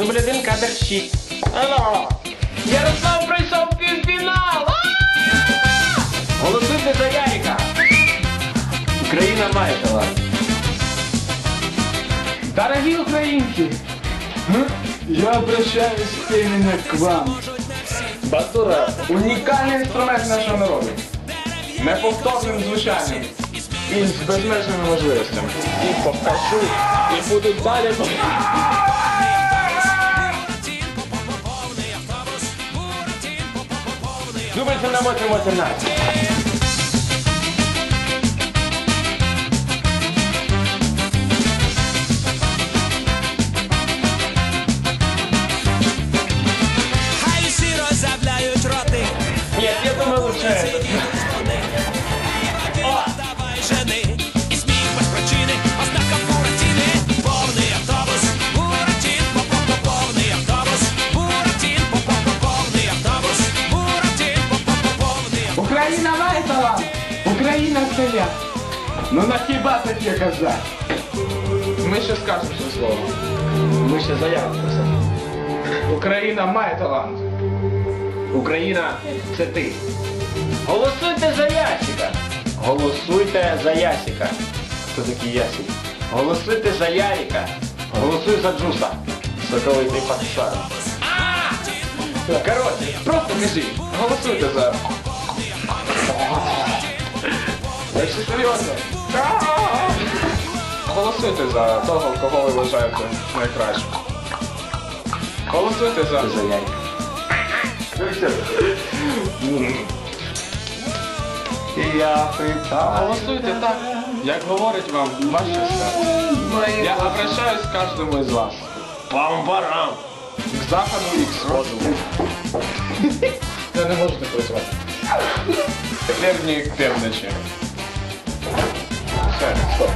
Дубль один, кадр 6. Алло! Ярослав прийшов в півфінал! Голосуйте за Ярика! Україна має талант. Дорогі українці, я обращаюсь именно к вам. Батура, Унікальний інструмент нашого народу. Неповторним звучанням і з безмежними можливостями. і покажу, і буду далі. Super Chanda, Mocha, Mocha, Україна має талант! Україна це я! Ну на хіба таке казати? Ми ще скажемо це слово. Ми ще заяву писали. Україна має талант. Україна це ти. Голосуйте за Ясіка. Голосуйте за Ясіка. Хто такий Ясік? Голосуйте за Яріка. Голосуй за Джуса. Соковитий пацан. Коротше, просто кажи, голосуйте за. Якщо серйозно. Голосуйте за того, кого ви вважаєте найкращим. Голосуйте за. За Яріка. І я питаю. Голосуйте так, як говорить вам ваше серце. Я обращаюсь к каждому из вас. Пам-парам. К заходу і к сходу. Я не можу не працювати. Ні півночі. Все, стоп.